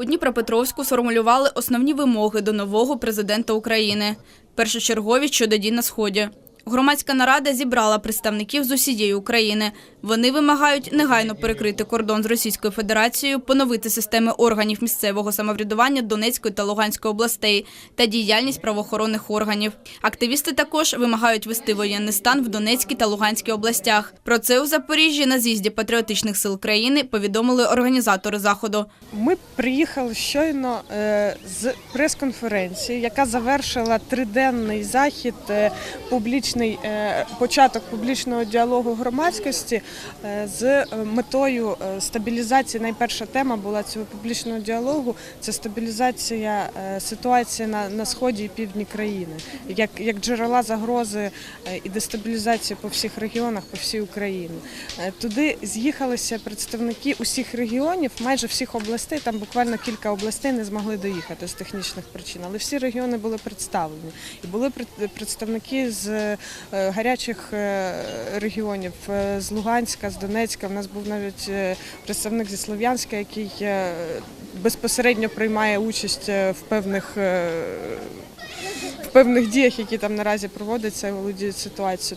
У Дніпропетровську сформулювали основні вимоги до нового президента України. Першочергові щодо дій на сході. Громадська нарада зібрала представників з усієї України. Вони вимагають негайно перекрити кордон з Російською Федерацією, поновити системи органів місцевого самоврядування Донецької та Луганської областей та діяльність правоохоронних органів. Активісти також вимагають вести воєнний стан в Донецькій та Луганській областях. Про це у Запоріжжі на з'їзді патріотичних сил країни повідомили організатори заходу. Ми приїхали щойно е, з прес-конференції, яка завершила триденний захід, е, публічний е, початок публічного діалогу громадськості е, з е, метою стабілізації. Найперша тема була цього публічного діалогу це стабілізація ситуації на, сході і півдні країни, як, джерела загрози і дестабілізації по всіх регіонах, по всій Україні. Туди з'їхалися представники усіх регіонів, майже всіх областей. Там буквально кілька областей не змогли доїхати з технічних причин, але всі регіони були представлені. І були пред- представники з гарячих е, регіонів е, з Луганська, з Донецька. У нас був навіть е, представник зі Слов'янська, який е, безпосередньо приймає участь е, в певних. е, В певних діях, які там наразі проводяться, і володіють ситуацією.